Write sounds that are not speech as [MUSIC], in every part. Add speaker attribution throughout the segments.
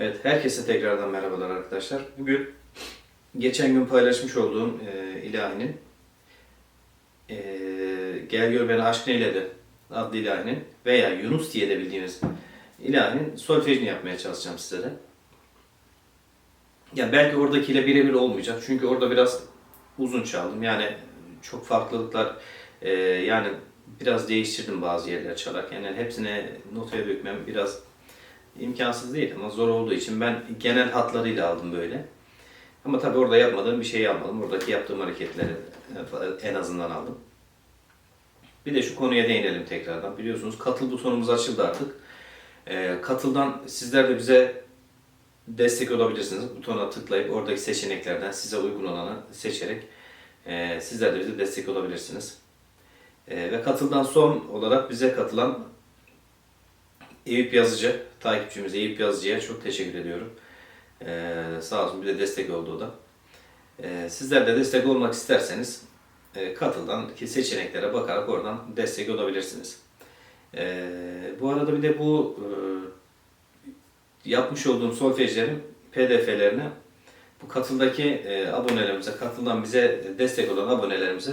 Speaker 1: Evet, herkese tekrardan merhabalar arkadaşlar. Bugün geçen gün paylaşmış olduğum e, ilahinin e, Gel Gör Beni Aşk Neyledi adlı ilahinin veya Yunus diye de bildiğiniz ilahinin solfejini yapmaya çalışacağım size de. Ya belki oradakiyle birebir olmayacak çünkü orada biraz uzun çaldım. Yani çok farklılıklar e, yani biraz değiştirdim bazı yerler çalarken. Yani hepsine notaya dökmem biraz imkansız değil ama zor olduğu için ben genel hatlarıyla aldım böyle. Ama tabii orada yapmadığım bir şey yapmadım. Oradaki yaptığım hareketleri en azından aldım. Bir de şu konuya değinelim tekrardan. Biliyorsunuz katıl butonumuz açıldı artık. Ee, katıldan sizler de bize destek olabilirsiniz. Butona tıklayıp oradaki seçeneklerden size uygun olanı seçerek e, sizler de bize destek olabilirsiniz. E, ve katıldan son olarak bize katılan Eyüp Yazıcı, takipçimiz Eyüp Yazıcı'ya çok teşekkür ediyorum. Ee, sağ olsun bir de destek oldu o da. Ee, sizler de destek olmak isterseniz e, katıldan seçeneklere bakarak oradan destek olabilirsiniz. Ee, bu arada bir de bu e, yapmış olduğum solfejlerin pdf'lerini bu katıldaki e, abonelerimize, katıldan bize destek olan abonelerimize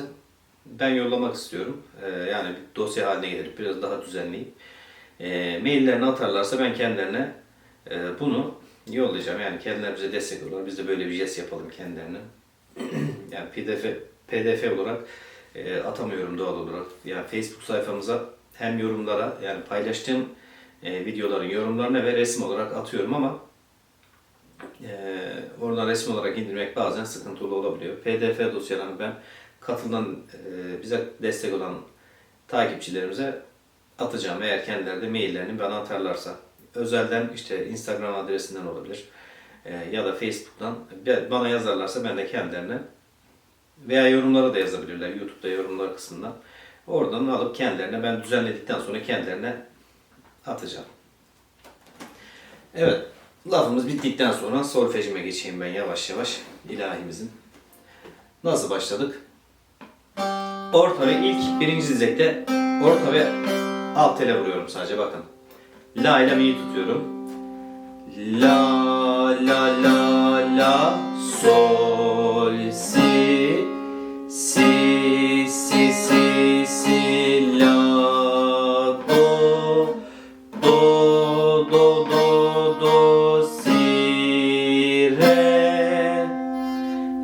Speaker 1: ben yollamak istiyorum. Ee, yani bir dosya haline getirip biraz daha düzenleyip e, maillerini atarlarsa ben kendilerine e, bunu yollayacağım. Yani kendileri bize destek olarak biz de böyle bir jest yapalım kendilerine. [CLEARS THROAT] yani pdf pdf olarak e, atamıyorum doğal olarak. Yani Facebook sayfamıza hem yorumlara yani paylaştığım e, videoların yorumlarına ve resim olarak atıyorum ama e, oradan resim olarak indirmek bazen sıkıntılı olabiliyor. pdf dosyalarını ben katıldan e, bize destek olan takipçilerimize atacağım eğer kendileri de maillerini bana atarlarsa. Özelden işte Instagram adresinden olabilir e, ya da Facebook'tan bana yazarlarsa ben de kendilerine veya yorumlara da yazabilirler YouTube'da yorumlar kısmından. Oradan alıp kendilerine ben düzenledikten sonra kendilerine atacağım. Evet lafımız bittikten sonra solfejime geçeyim ben yavaş yavaş ilahimizin. Nasıl başladık? Orta ve ilk birinci dizekte orta ve alt tele vuruyorum sadece bakın. La ile mi'yi tutuyorum. La la la la sol si si si si si la do do do do do si re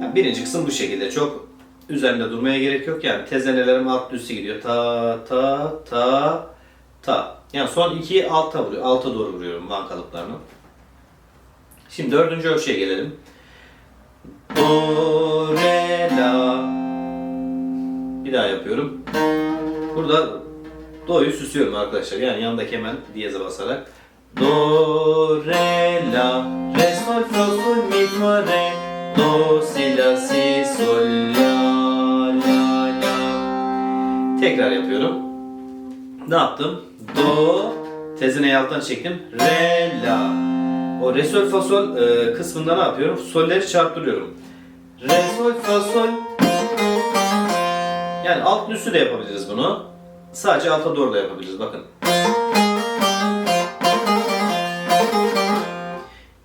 Speaker 1: yani birinci kısım bu şekilde. Çok üzerinde durmaya gerek yok. Yani tezenelerim alt üstü gidiyor. Ta ta ta ta. Yani son ikiyi alta vuruyor. Alta doğru vuruyorum van kalıplarını. Şimdi dördüncü ölçüye gelelim. Do, re, la. Bir daha yapıyorum. Burada do'yu süslüyorum arkadaşlar. Yani yanındaki hemen diyeze basarak. Do, re, la. Re, sol, fa, sol, mi, fa, re. Do, si, la, si, sol, la, la, la. Tekrar yapıyorum. Ne yaptım? Do, tezineyi alttan çektim. Re, la. O re, sol, fa, sol e, kısmında ne yapıyorum? Solleri çarptırıyorum. Re, sol, fa, sol. Yani alt üstü de yapabiliriz bunu. Sadece alta doğru da yapabiliriz. Bakın.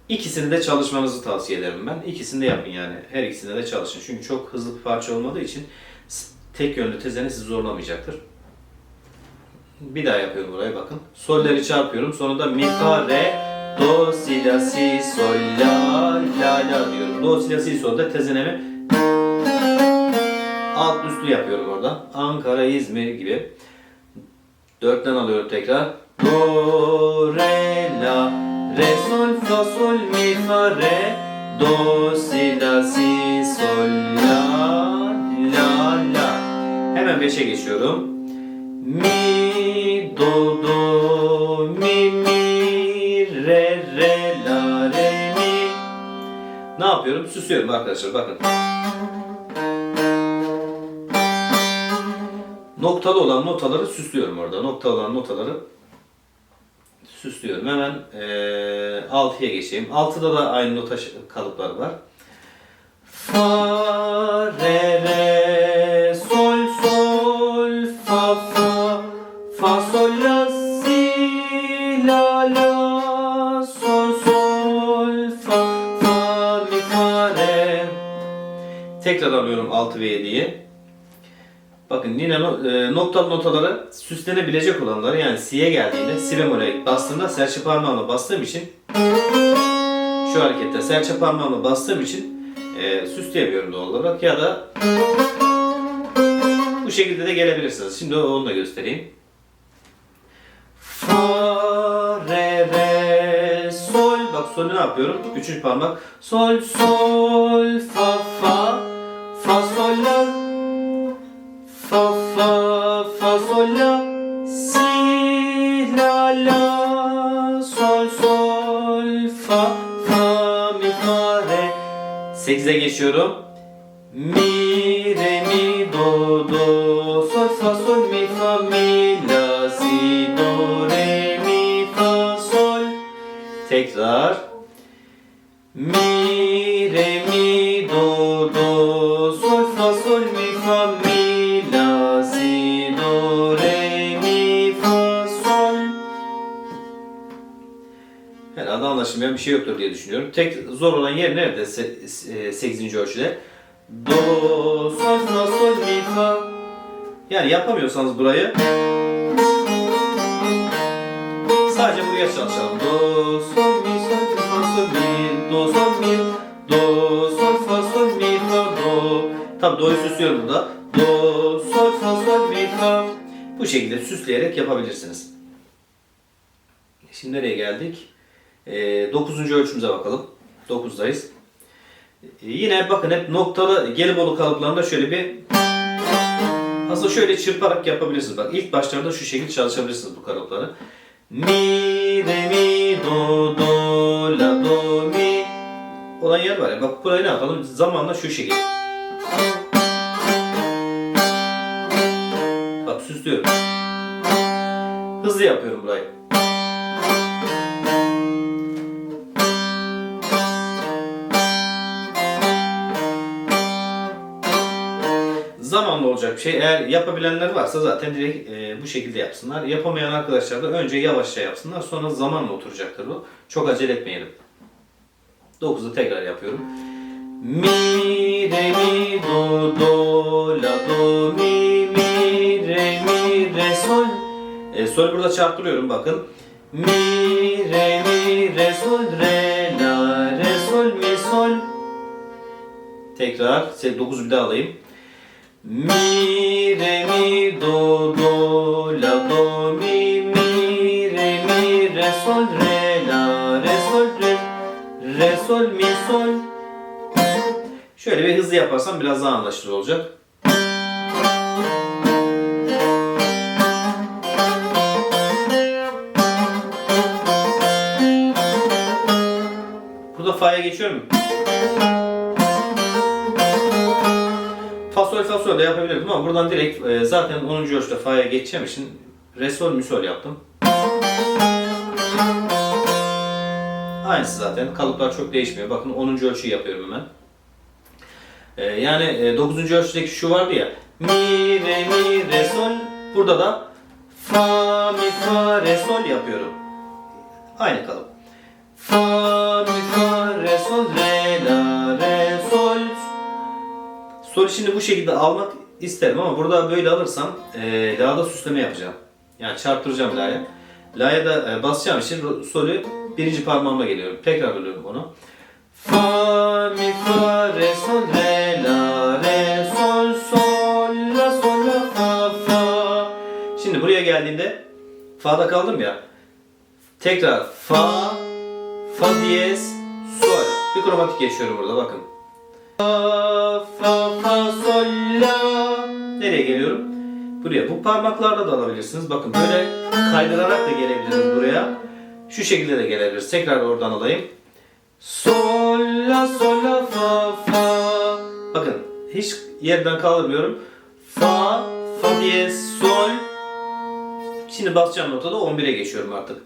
Speaker 1: İkisini de çalışmanızı tavsiye ederim ben. İkisini de yapın yani. Her ikisinde de çalışın. Çünkü çok hızlı bir parça olmadığı için tek yönlü tezeni sizi zorlamayacaktır. Bir daha yapıyorum buraya bakın. Solleri çarpıyorum. Sonra da mi, fa, re, do, si, la, si, sol, la, la, la diyorum. Do, si, la, si, sol da tezenemi alt üstlü yapıyorum orada. Ankara, İzmir gibi. Dörtten alıyorum tekrar. Do, re, la, re, sol, fa, sol, mi, fa, re, do, si, la, si, sol, la, la, la. Hemen beşe geçiyorum. Mi, do, mi, mi, re, re, la, mi. Ne yapıyorum? Süslüyorum arkadaşlar bakın. Noktalı olan notaları süslüyorum orada. Noktalı olan notaları süslüyorum. Hemen eee 6'ya geçeyim. 6'da da aynı nota kalıpları var. Fa, Tekrar alıyorum 6 ve 7'yi. Bakın yine e, noktalı notaları süslenebilecek olanları yani si'ye geldiğinde si bemole bastığımda serçe parmağımla bastığım için şu harekette serçe parmağımla bastığım için e, süsleyemiyorum doğal olarak ya da bu şekilde de gelebilirsiniz. Şimdi onu da göstereyim. Fa, re, re, sol. Bak solü ne yapıyorum? Üçüncü parmak. Sol, sol, fa, fa, sol, la. Fa, fa, fa, sol, la. Si, la, la. Sol, sol, fa, fa, mi, fa, re. Sekize geçiyorum. Mi, re, mi, do, do, sol, fa, sol, mi, fa, mi, la, si, do, re, mi, fa, sol. Tekrar. Mi, şey yoktur diye düşünüyorum. Tek zor olan yer nerede 8. ölçüde? Do, sol, fa, sol, mi, fa. Yani yapamıyorsanız burayı sadece buraya çalışalım. Do, sol, mi, sol, fa, sol, mi, do, sol, mi, do, sol, fa, sol, mi, fa, do. Tabi do'yu süslüyorum burada. Do, sol, fa, sol, mi, fa. Bu şekilde süsleyerek yapabilirsiniz. Şimdi nereye geldik? 9. ölçümüze bakalım. 9'dayız. Ee, yine bakın hep noktalı gelibolu kalıplarında şöyle bir aslında şöyle çırparak yapabilirsiniz. Bak ilk başlarda şu şekilde çalışabilirsiniz bu kalıpları. Mi, re, mi, do, do, la, do, mi olan yer var ya. Bak burayı ne yapalım? Zamanla şu şekilde. Bak süslüyorum. Hızlı yapıyorum burayı. Olacak bir şey. Eğer yapabilenler varsa zaten direkt e, bu şekilde yapsınlar. Yapamayan arkadaşlar da önce yavaşça yapsınlar. Sonra zamanla oturacaktır bu. Çok acele etmeyelim. 9'u tekrar yapıyorum. Mi, re, mi, do, do, la, do, mi, mi, re, mi, re, sol. E, sol burada çarptırıyorum bakın. Mi, re, mi, re, sol, re, la, re, sol, mi, sol. Tekrar 9'u bir daha alayım. Mi, re, mi, do, do, la, do, mi, mi, re, mi, re, sol, re, la, re, sol, re, re, sol, mi, sol. Şöyle bir hızlı yaparsam biraz daha anlaşılır olacak. Burada fa'ya geçiyorum. Fa sol da yapabilirdim ama buradan direkt e, zaten 10. ölçüde fa'ya geçeceğim için re sol mi sol yaptım. Aynısı zaten. Kalıplar çok değişmiyor. Bakın 10. ölçüyü yapıyorum hemen. E, yani e, 9. ölçüdeki şu vardı ya. Mi re mi re sol. Burada da fa mi fa re sol yapıyorum. Aynı kalıp. Fa mi fa re sol re la Soru şimdi bu şekilde almak isterim ama burada böyle alırsam e, la'da süsleme yapacağım. Yani çarptıracağım la'ya. La'ya da e, basacağım için solü birinci parmağıma geliyorum. Tekrar alıyorum onu. Fa, mi, fa, re, sol, re, la, re, sol, sol, la, sol, la, fa, fa. Şimdi buraya geldiğimde fa'da kaldım ya. Tekrar fa, fa diyez, sol. Bir kromatik geçiyorum burada bakın. Nereye geliyorum? Buraya. Bu parmaklarla da alabilirsiniz. Bakın böyle kaydırarak da gelebilirsiniz buraya. Şu şekilde de gelebiliriz. Tekrar oradan alayım. Sol, la, sol, la, fa, fa. Bakın hiç yerden kaldırmıyorum. Fa, fa diyez, sol. Şimdi basacağım notada 11'e geçiyorum artık.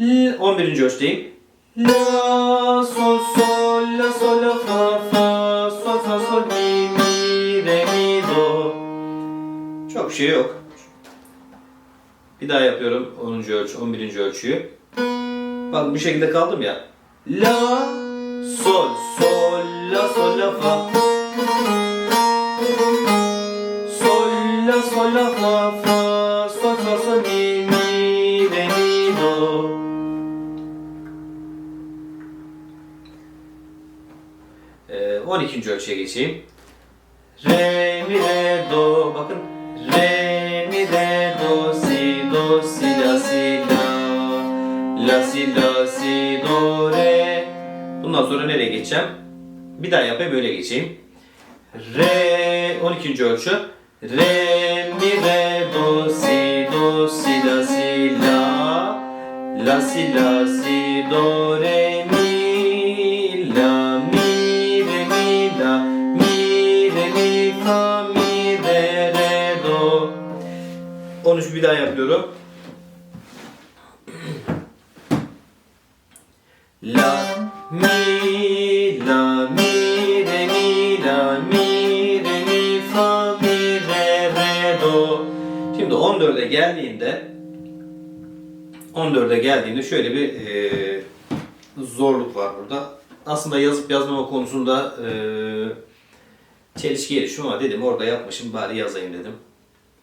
Speaker 1: L, 11. ölçüdeyim. La, sol, sol, la, sol, la, fa, fa, Çok bir şey yok. Bir daha yapıyorum 10. ölçü, 11. ölçüyü. Bak bu şekilde kaldım ya. La, sol, sol, la, sol, la, fa. Sol, la, sol, la, fa, fa, sol, fa, sol, mi, mi, re, mi, do. Ee, 12. ölçüye geçeyim. Re, mi, re, do. Bakın re mi re do si do si la si la la si la si do re bundan sonra nereye geçeceğim? Bir daha yapayım böyle geçeyim. Re 12. ölçü re mi re do si do si la si la la si la si do re mi bir daha yapıyorum. La mi la mi re mi la mi re mi fa mi re re do. Şimdi 14'e geldiğinde 14'e geldiğinde şöyle bir e, zorluk var burada. Aslında yazıp yazmama konusunda e, çelişki yaşıyorum ama dedim orada yapmışım bari yazayım dedim.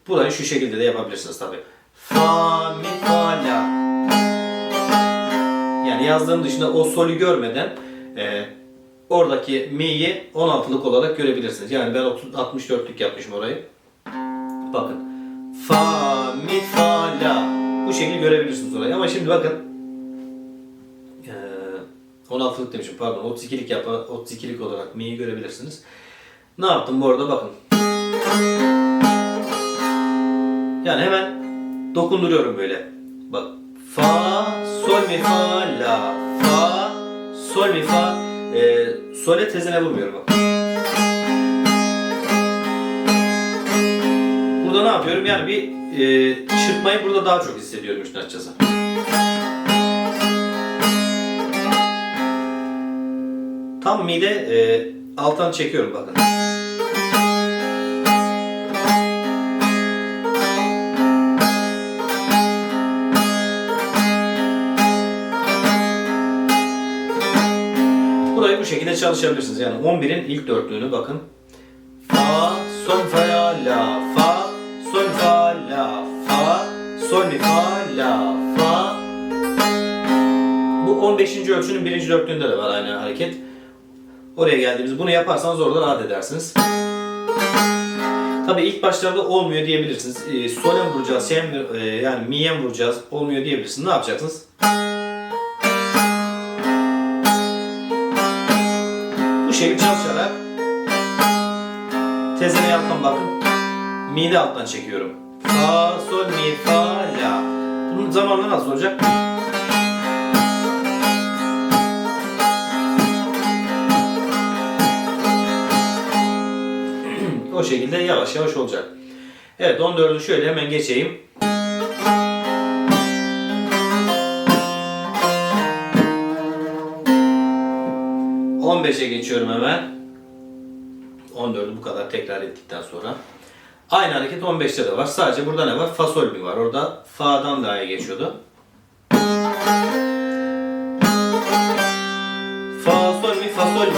Speaker 1: Burayı şu şekilde de yapabilirsiniz tabi. Fa mi fa la. Yani yazdığım dışında o solü görmeden e, oradaki mi'yi 16'lık olarak görebilirsiniz. Yani ben 30, 64'lük yapmışım orayı. Bakın. Fa, mi, fa, la. Bu şekilde görebilirsiniz orayı. Ama şimdi bakın. E, 16'lık demişim pardon. 32'lik yap 32'lik olarak mi'yi görebilirsiniz. Ne yaptım bu arada bakın. Yani hemen dokunduruyorum böyle. Bak. Fa, sol mi fa, la. Fa, sol mi fa. E, sole tezene vurmuyorum bak. Burada ne yapıyorum? Yani bir e, çırpmayı burada daha çok hissediyorum işin açıkçası. Tam mide e, alttan çekiyorum bakın. Şekilde çalışabilirsiniz. Yani 11'in ilk dörtlüğünü bakın. Fa, sol, fa, la, fa, sol, fa, la, fa, sol, mi, fa, la, fa. Bu 15. ölçünün birinci dörtlüğünde de var aynı hareket. Oraya geldiğimiz bunu yaparsanız orada rahat edersiniz. Tabi ilk başlarda olmuyor diyebilirsiniz. E, sol'e mi vuracağız, şen, e, yani mi'ye mi vuracağız, olmuyor diyebilirsiniz. Ne yapacaksınız? Şekilde çalışarak tezene alttan bakın. Mi'de alttan çekiyorum. Fa, sol, mi, fa, la. Bunun zamanla nasıl olacak? [CLEARS THROAT] o şekilde yavaş yavaş olacak. Evet 14'ü şöyle hemen geçeyim. ...15'e geçiyorum hemen. 14'ü bu kadar tekrar ettikten sonra. Aynı hareket 15'te de var. Sadece burada ne var? Fa mi var. Orada fa'dan daha iyi geçiyordu. Fa sol mi fa mi.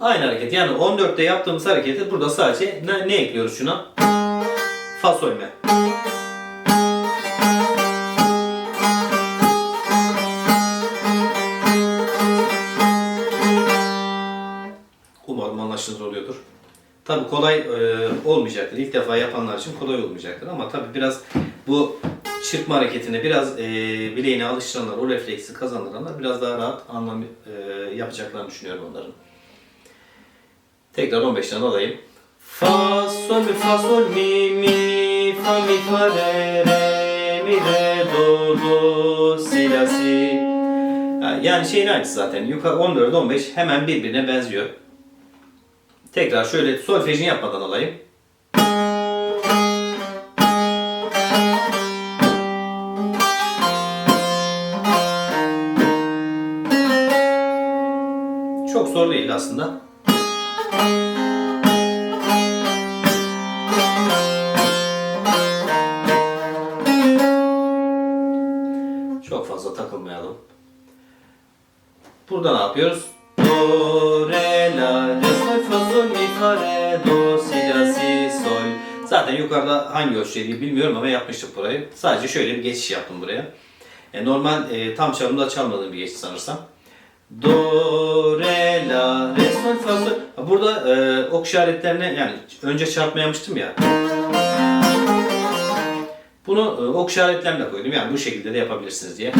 Speaker 1: Aynı hareket. Yani 14'te yaptığımız hareketi burada sadece ne, ne ekliyoruz şuna? Fa sol mi. Umarım anlaşılır oluyordur. Tabi kolay e, olmayacaktır. İlk defa yapanlar için kolay olmayacaktır ama tabi biraz bu çırpma hareketine biraz e, bileğine alıştıranlar, o refleksi kazandıranlar biraz daha rahat anlam e, yapacaklarını düşünüyorum onların. Tekrar 15'ten alayım. Fa sol mi fa sol mi mi fa mi fa re re mi re do do si la si. Yani şeyin aynısı zaten. Yukarı 14 15 hemen birbirine benziyor. Tekrar şöyle solfejini yapmadan alayım. Çok zor değil aslında. Takılmayalım. Burada ne yapıyoruz? Do, re, la, re, sol, fa, sol, mi, fa, re, do, si, la, si, sol. Zaten yukarıda hangi ölçüydi bilmiyorum ama yapmıştık burayı. Sadece şöyle bir geçiş yaptım buraya. E, normal e, tam çalımda çalmadığım bir geçiş sanırsam. Do, re, la, re, sol, fa, sol. Burada e, ok işaretlerine yani önce çarpma yapmıştım ya. Bunu e, ok işaretlerine koydum. Yani bu şekilde de yapabilirsiniz diye.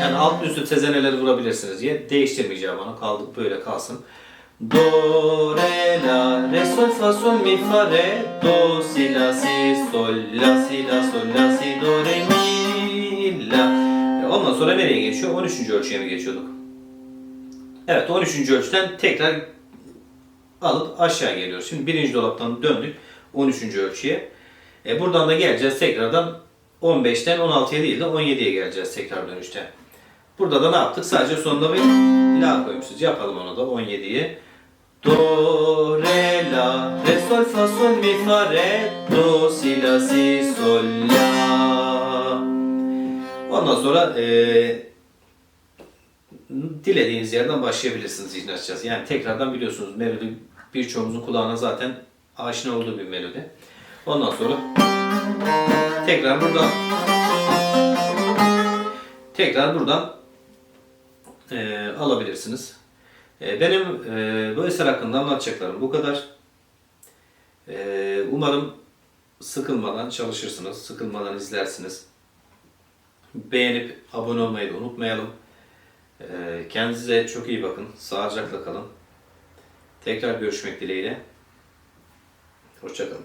Speaker 1: Yani alt üstü tezeneleri vurabilirsiniz diye değiştirmeyeceğim onu. Kaldık böyle kalsın. Do, re, la, re, sol, fa, sol, mi, fa, re, do, si, la, si, sol, la, si, la, sol, la, si, do, re, mi, la. E, Ondan sonra nereye geçiyor? 13. ölçüye mi geçiyorduk? Evet 13. ölçüden tekrar alıp aşağı geliyoruz. Şimdi birinci dolaptan döndük 13. ölçüye. E buradan da geleceğiz tekrardan 15'ten 16'ya değil de 17'ye geleceğiz tekrar dönüşte. Burada da ne yaptık? Sadece sonunda bir la koymuşuz. Yapalım onu da 17'yi. Do, re, la, re, sol, fa, sol, mi, fa, re, do, si, la, si, sol, la. Ondan sonra eee dilediğiniz yerden başlayabilirsiniz zihni açacağız. Yani tekrardan biliyorsunuz melodi birçoğumuzun kulağına zaten aşina olduğu bir melodi. Ondan sonra tekrar buradan tekrar buradan eee, alabilirsiniz. Eee, benim eee, bu eser hakkında anlatacaklarım bu kadar. Eee, umarım sıkılmadan çalışırsınız, sıkılmadan izlersiniz. Beğenip abone olmayı da unutmayalım. Ee, Kendinize çok iyi bakın. Sağlıcakla kalın. Tekrar görüşmek dileğiyle. Hoşçakalın.